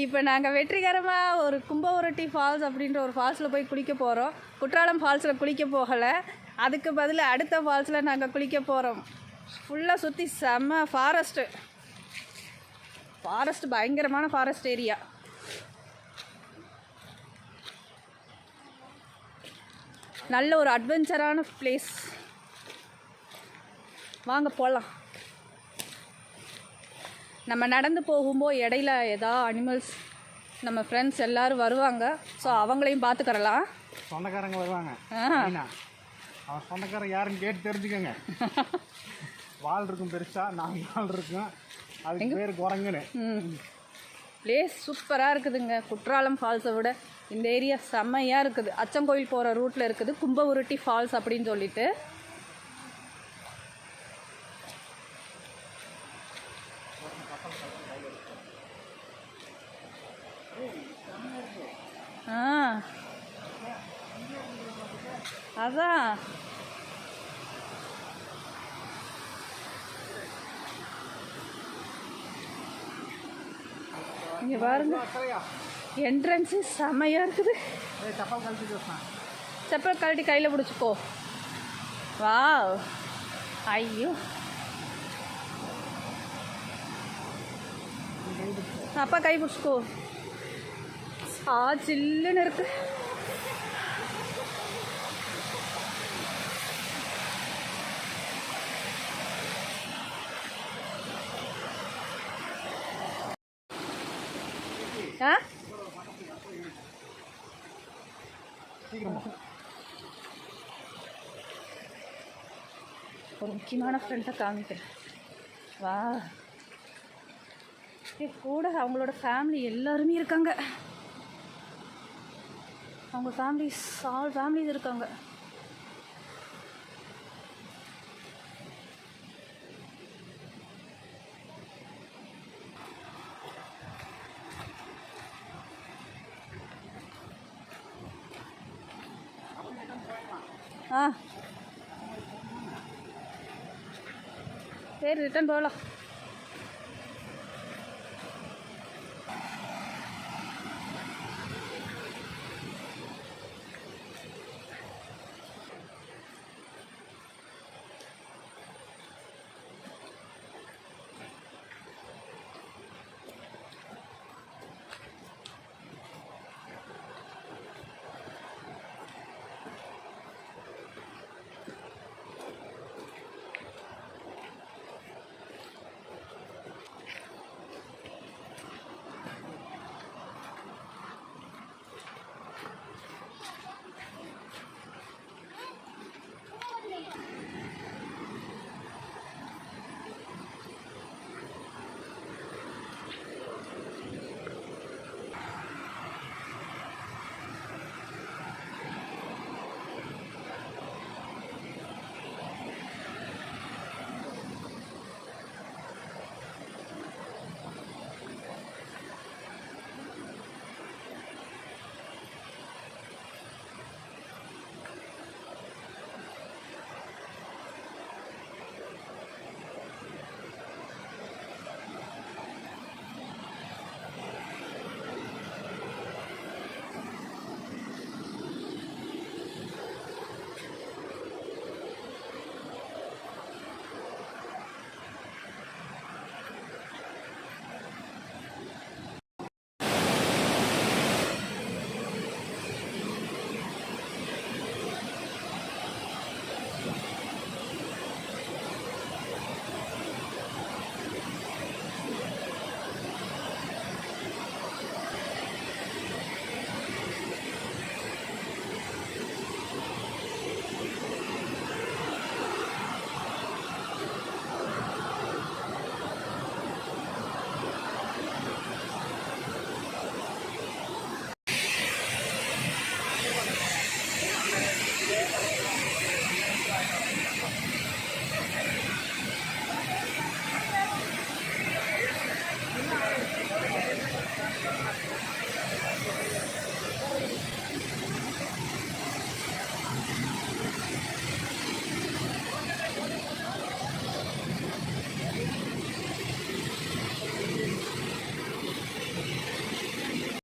இப்போ நாங்கள் வெற்றிகரமாக ஒரு கும்பவரட்டி ஃபால்ஸ் அப்படின்ற ஒரு ஃபால்ஸில் போய் குளிக்க போகிறோம் குற்றாலம் ஃபால்ஸில் குளிக்க போகலை. அதுக்கு பதில் அடுத்த ஃபால்ஸில் நாங்கள் குளிக்க போகிறோம் ஃபுல்லாக சுற்றி செம்ம ஃபாரஸ்ட்டு ஃபாரஸ்ட் பயங்கரமான ஃபாரஸ்ட் ஏரியா நல்ல ஒரு அட்வென்ச்சரான பிளேஸ் வாங்க போகலாம் நம்ம நடந்து போகும்போது இடையில ஏதா அனிமல்ஸ் நம்ம ஃப்ரெண்ட்ஸ் எல்லாரும் வருவாங்க. ஸோ அவங்களையும் பார்த்துக்கறலாம். சொந்தக்காரங்க வருவாங்க. அவன் சொந்தக்காரன் யாருன்னு கேட்டு தெரிஞ்சுக்கோங்க. வால் இருக்கும் பெருசா நாலு வால் இருக்கும். அதுக்கு பேர் குரங்குன்னு. ம். பிளேஸ் சூப்பராக இருக்குதுங்க. குற்றாலம் ஃபால்ஸை விட இந்த ஏரியா செம்மையாக இருக்குது. அச்சங்கோயில் போகிற ரூட்டில் இருக்குது. கும்பவுருட்டி ஃபால்ஸ் அப்படின்னு சொல்லிட்டு. அதான். இங்கே பாருங்க. என்ட்ரன்ஸு செம்மையாக இருக்குது. செப்பல் கழட்டி கையில் பிடிச்சிக்கோ வாவ். ஐயோ. அப்பா கை பிடிச்சிக்கோ ஆ சில்லுன்னு இருக்கு. ஆ? ஒரு முக்கியமான ஃப்ரெண்டை காமிக்கிறேன். வா. கூட அவங்களோட ஃபேமிலி எல்லாருமே இருக்காங்க. அவங்க ஃபேமிலிஸ் ஆல் ஃபேமிலிஸ் இருக்காங்க. ஆ. சரி ரிட்டன் போகலாம்.